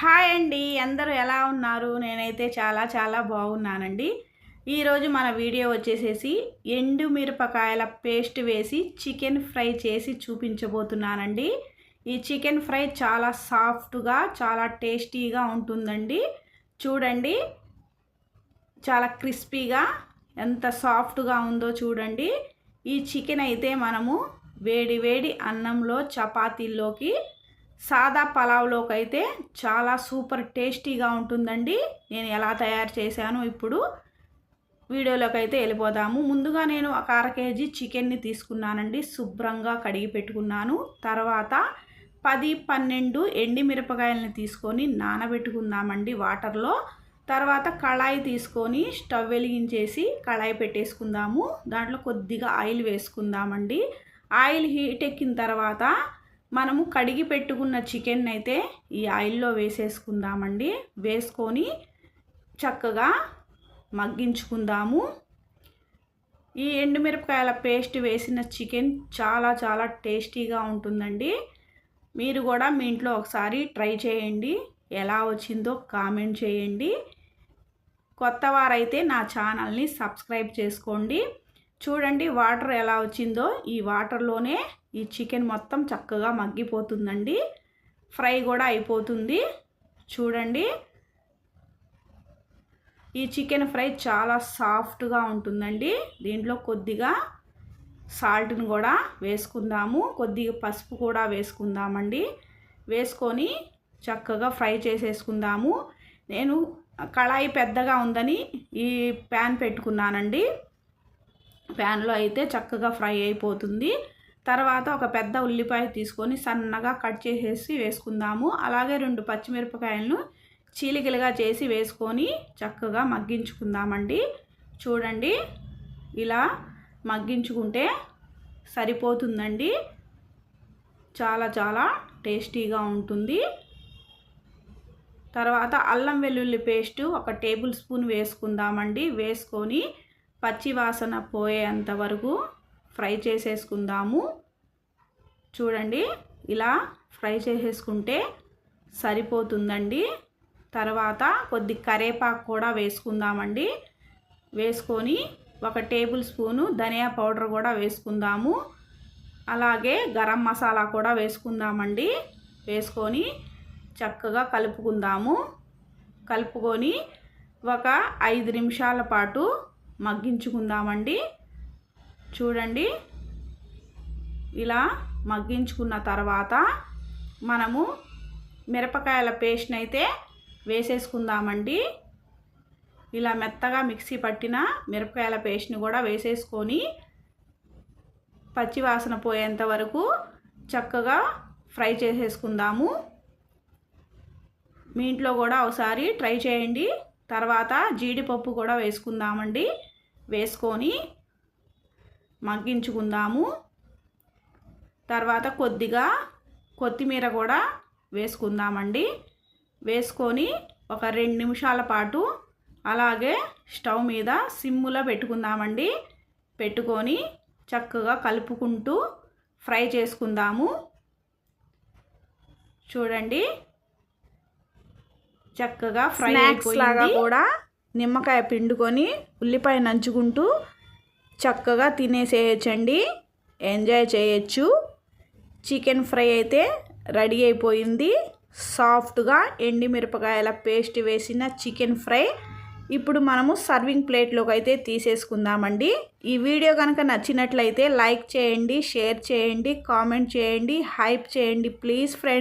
Hi అండి అందరూ ఎలా ఉన్నారు? నేనైతే చాలా చాలా బాగున్నానండి. ఈరోజు మన వీడియో వచ్చేసేసి ఎండు మిరపకాయల పేస్ట్ వేసి చికెన్ ఫ్రై చేసి చూపించబోతున్నానండి. ఈ చికెన్ ఫ్రై చాలా సాఫ్ట్గా చాలా టేస్టీగా ఉంటుందండి. చూడండి చాలా క్రిస్పీగా ఎంత సాఫ్ట్గా ఉందో చూడండి. ఈ చికెన్ అయితే మనము వేడి వేడి అన్నంలో చపాతీల్లోకి సాదా పలావ్లోకి అయితే చాలా సూపర్ టేస్టీగా ఉంటుందండి. నేను ఎలా తయారు చేశాను ఇప్పుడు వీడియోలోకి అయితే వెళ్ళిపోదాము. ముందుగా నేను ఒక అర కేజీ చికెన్ని తీసుకున్నానండి. శుభ్రంగా కడిగి పెట్టుకున్నాను. తర్వాత పది పన్నెండు ఎండి మిరపకాయలని తీసుకొని నానబెట్టుకుందామండి వాటర్లో. తర్వాత కళాయి తీసుకొని స్టవ్ వెలిగించేసి కళాయి పెట్టేసుకుందాము. దాంట్లో కొద్దిగా ఆయిల్ వేసుకుందామండి. ఆయిల్ హీట్ ఎక్కిన తర్వాత మనము కడిగి పెట్టుకున్న చికెన్ అయితే ఈ ఆయిల్లో వేసేసుకుందామండి. వేసుకొని చక్కగా మగ్గించుకుందాము. ఈ ఎండుమిరపకాయల పేస్ట్ వేసిన చికెన్ చాలా చాలా టేస్టీగా ఉంటుందండి. మీరు కూడా మీ ఇంట్లో ఒకసారి ట్రై చేయండి. ఎలా వచ్చిందో కామెంట్ చేయండి. కొత్త వారైతే నా ఛానల్ని సబ్స్క్రైబ్ చేసుకోండి. చూడండి వాటర్ ఎలా వచ్చిందో. ఈ వాటర్లోనే ఈ చికెన్ మొత్తం చక్కగా మగ్గిపోతుందండి. ఫ్రై కూడా అయిపోతుంది. చూడండి. ఈ చికెన్ ఫ్రై చాలా సాఫ్ట్గా ఉంటుందండి. దీంట్లో కొద్దిగా సాల్ట్ని కూడా వేసుకుందాము. కొద్దిగా పసుపు కూడా వేసుకుందామండి. వేసుకొని చక్కగా ఫ్రై చేసేసుకుందాము. నేను కళాయి పెద్దగా ఉందని ఈ ప్యాన్ పెట్టుకున్నానండి. ప్యాన్లో అయితే చక్కగా ఫ్రై అయిపోతుంది. తర్వాత ఒక పెద్ద ఉల్లిపాయ తీసుకొని సన్నగా కట్ చేసేసి వేసుకుందాము. అలాగే రెండు పచ్చిమిరపకాయలను చీలికలుగా చేసి వేసుకొని చక్కగా మగ్గించుకుందామండి. చూడండి ఇలా మగ్గించుకుంటే సరిపోతుందండి. చాలా చాలా టేస్టీగా ఉంటుంది. తర్వాత అల్లం వెల్లుల్లి పేస్టు ఒక టేబుల్ స్పూన్ వేసుకుందామండి. వేసుకొని పచ్చి వాసన పోయేంత వరకు ఫ్రై చేసేసుకుందాము. చూడండి ఇలా ఫ్రై చేసేసుకుంటే సరిపోతుందండి. తర్వాత కొద్ది కరేపాకు కూడా వేసుకుందామండి. వేసుకొని ఒక టేబుల్ స్పూను ధనియా పౌడర్ కూడా వేసుకుందాము. అలాగే గరం మసాలా కూడా వేసుకుందామండి. వేసుకొని చక్కగా కలుపుకుందాము. కలుపుకొని ఒక ఐదు నిమిషాల పాటు మగ్గించుకుందామండి. చూడండి. ఇలా మగ్గించుకున్న తర్వాత మనము మిరపకాయల పేస్ట్ని అయితే వేసేసుకుందామండి. ఇలా మెత్తగా మిక్సీ పట్టిన మిరపకాయల పేస్ట్ని కూడా వేసేసుకొని పచ్చివాసన పోయేంత వరకు చక్కగా ఫ్రై చేసేసుకుందాము. మీ ఇంట్లో కూడా ఒకసారి ట్రై చేయండి. తర్వాత జీడిపప్పు కూడా వేసుకుందామండి. వేసుకొని మగ్గించుకుందాము. తర్వాత కొద్దిగా కొత్తిమీర కూడా వేసుకుందామండి. వేసుకొని ఒక రెండు నిమిషాల పాటు అలాగే స్టవ్ మీద సిమ్ములో పెట్టుకుందామండి. పెట్టుకొని చక్కగా కలుపుకుంటూ ఫ్రై చేసుకుందాము. చూడండి చక్కగా ఫ్రై లాగా కూడా నిమ్మకాయ పిండుకొని ఉల్లిపాయ నంచుకుంటూ చక్కగా తినేసేయచ్చండి. ఎంజాయ్ చేయొచ్చు. చికెన్ ఫ్రై అయితే రెడీ అయిపోయింది. సాఫ్ట్గా ఎండిమిరపకాయల పేస్ట్ వేసిన చికెన్ ఫ్రై ఇప్పుడు మనము సర్వింగ్ ప్లేట్లోకి అయితే తీసేసుకుందామండి. ఈ వీడియో కనుక నచ్చినట్లయితే లైక్ చేయండి షేర్ చేయండి కామెంట్ చేయండి హైప్ చేయండి. Please friends